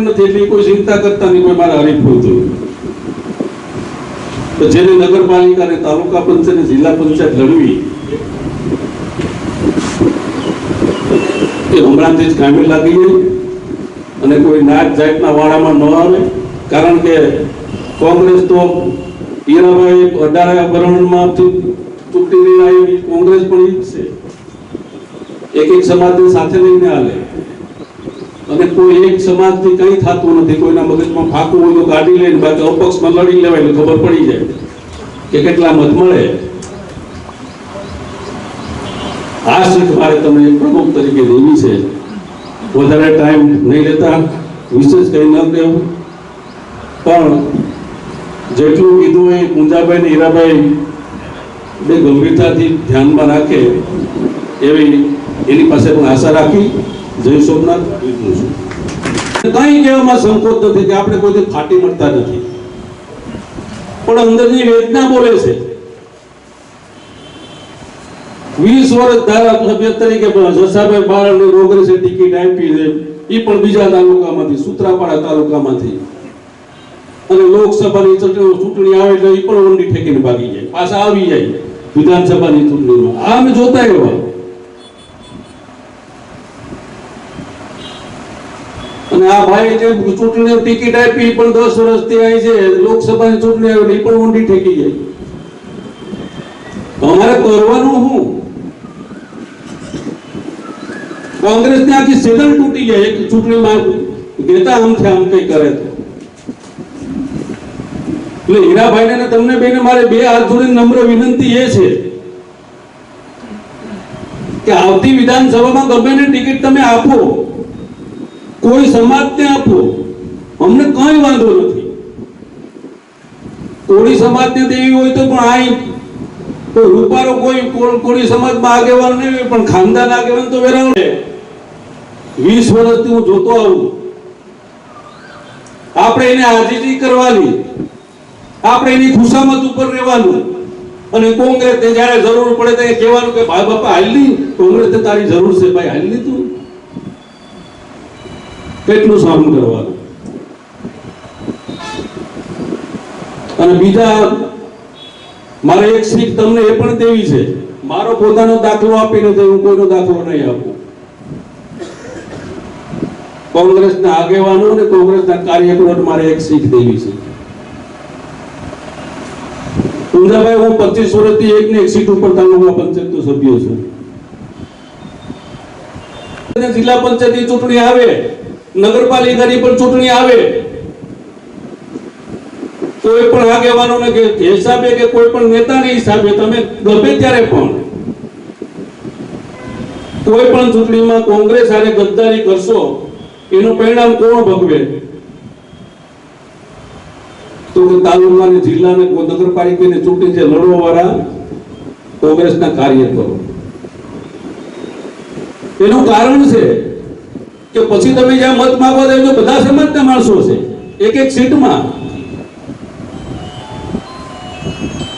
નથી, એટલે કોઈ ચિંતા કરતા નહીં, કોઈ મારા હરીફ હોતું તો. જેને નગરપાલિકા અને તાલુકા પંચાયત જિલ્લા પંચાયત લડવી, એ હમણાંથી જ કામે લાગી ગઈ. અને કોઈ નાત જાતના વાળામાં ન આવે, કારણ કે કોંગ્રેસ તો ઈરાભાઈ અઢાર ભરણમાં ચૂંટણી આવી, કોંગ્રેસ પણ ઈ જ છે. એક એક સમાજને સાથે લઈને હાલે. અને કોઈ એક સમાજથી કંઈ થતું નથી, કોઈના મગજમાં ફાકું હોય તો કાઢી લઈને બાકી અપક્ષમાં લડી લેવાય ખબર પડી જાય કે કેટલા મત મળે. આ સીટ મારે તમને પ્રમુખ તરીકે દેવી છે. વધારે ટાઈમ નહીં લેતા, વિશેષ કંઈ ન કહેવું. પણ જેટલું કીધું એ પૂંજાભાઈ ને હીરાભાઈ બે ગંભીરતાથી ધ્યાનમાં રાખે એવી એની પાસે પણ આશા રાખી. જય સોમનાથ. વિષ્ણુ કઈ કહેવામાં સંકોચ નથી કે આપણે કોઈ ફાટી મળતા નથી. પણ અંદરની વેદના બોલે છે. વીસ વર્ષ ધારાસભ્ય તરીકે જસાભાઈ બારડને કોંગ્રેસે ટિકિટ આપી છે. એ પણ બીજા તાલુકામાંથી, સુત્રાપાડા તાલુકામાંથી. અને લોકસભાની ચૂંટણી આવે એટલે એ પણ ઊંડી ઠેકીને ભાગી જાય. પાછા આવી જાય વિધાનસભાની ચૂંટણીમાં. આમ જોતા એવા. અને આ ભાઈ જે ચૂંટણી ટિકિટ આપી પણ દસ વર્ષથી આવી છે. લોકસભાની ચૂંટણી આવી, પણ ઊંડી ઠેકી જાય તો અમારે કરવાનું શું? કોંગ્રેસની આખી સેડલ તૂટી જાય એક ચૂંટણીમાં નેતા આમ છે, આમ કઈ કરે તો એટલે હીરાભાઈ ને તમને બેને મારે બે હાથ જોડીને નમ્ર વિનંતી એ છે કે આવતી વિધાનસભામાં ગમે ને ટિકિટ તમે આપો. કોઈ સમાજને આપો, અમને કઈ વાંધો નથી. કોળી સમાજને દેવી હોય તો પણ આઈ. કોઈ રૂપારો કોઈ કોળી સમાજમાં આગેવાન નહીં હોય, પણ ખાનદાન આગેવાન તો વેરાવડે વીસ વર્ષથી હું જોતો આવું આપણે એને આજીજી કરવાની. આપણે એની ખુશામત ઉપર રહેવાનું. અને કોંગ્રેસને જ્યારે જરૂર પડે ત્યારે કહેવાનું કે, ભાઈ બાપા, હાલ નહીં. કોંગ્રેસને તારી જરૂર છે, ભાઈ, હાલ નહીં તું. કેટલું સહન કરવાનું અને બીજા, મારે એક શીખ તમને એ પણ દેવી છે. મારો પોતાનો દાખલો આપીને હું કોઈનો દાખલો નહીં આપું. કોંગ્રેસના આગેવાનો અને કોંગ્રેસના કાર્યકરો મારે એક શીખ દેવી છે. પૂંજાભાઈ હું પચીસ વર્ષથી એક ને એક સીટ ઉપર તાલુકા પંચાયતનો સભ્ય છું. જિલ્લા પંચાયતની ચૂંટણી આવે. નગરપાલિકાની પણ ચૂંટણી આવે કોઈ પણ આગેવાનોને કે હિસાબે કે કોઈ પણ નેતાની હિસાબે તમે ગમે ત્યારે પણ કોઈ પણ ચૂંટણીમાં કોંગ્રેસ આને ગદ્દારી કરશો, એનું પરિણામ કોણ ભોગવે? તો કે તાલુકાને જિલ્લાને નગરપાલિકાની ચૂંટણી છે લડવા વાળા કોંગ્રેસના કાર્યકરો. એનું કારણ છે કે પછી તમે જ્યાં મત માગવા જાય તો બધા સમાજના માણસો છે. એક એક સીટમાં.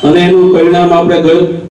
અને એનું પરિણામ આપણે ગયું